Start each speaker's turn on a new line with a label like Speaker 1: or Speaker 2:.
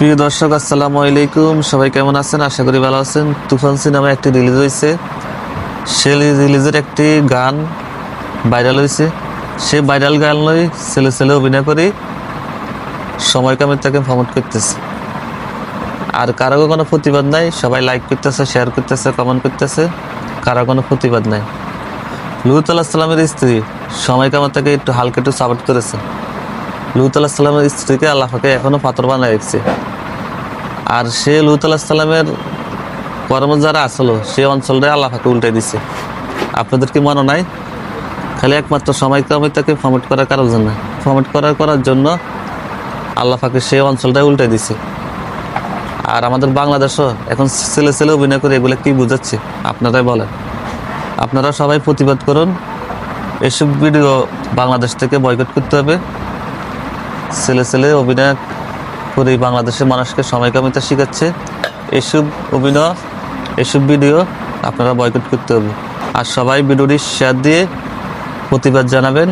Speaker 1: প্রিয় দর্শক, আসসালামু আলাইকুম। সবাই কেমন আছেন? আশা করি ভালো আছেন। তুফান সিনেমা একটি রিলিজ হয়েছে। সে রিলিজের একটি গান ভাইরাল হয়েছে। সে ভাইরাল গান লই ছেলে ছেলে অভিনয় করে। সময় কামে তাকে প্রমোট করতেছে। আর কারও কোনো প্রতিবাদ নাই। সবাই লাইক করতেছে শেয়ার করতেছে কমেন্ট করতেছে। কারও কোনো প্রতিবাদ নাই। লুত আলাহিসাল্লামের স্ত্রী সময় কামার তাকে একটু হালকা একটু সাপোর্ট করেছে। লুত আলাহিসাল্লামের স্ত্রীকে আল্লাহকে এখনও পাথর বানায় রেখেছে। আর সে লুত আলাহিসাল্লামের কর্ম যারা আসলো, সে অঞ্চলটাই আল্লাহকে উল্টে দিছে। আপনাদের কি মনে নাই? খালি একমাত্র সময় কামে তাকে ফর্মেট করার কারোর জন্য ফর্মেট করার করার জন্য আল্লাহ পাকে সে অঞ্চলটাই উল্টে দিছে। আর আমাদের বাংলাদেশও এখন ছেলে ছেলে অভিনয় করে এগুলো কি বুঝাচ্ছে? আপনারাই বলেন। আপনারা সবাই প্রতিবাদ করুন। এসব ভিডিও বাংলাদেশ থেকে বয়কট করতে হবে। ছেলে ছেলে অভিনয় করে বাংলাদেশের মানুষকে সময় কামিতা শেখাচ্ছে। এসব অভিনয়, এসব ভিডিও আপনারা বয়কট করতে হবে। আর সবাই ভিডিওটি শেয়ার দিয়ে প্রতিবাদ জানাবেন।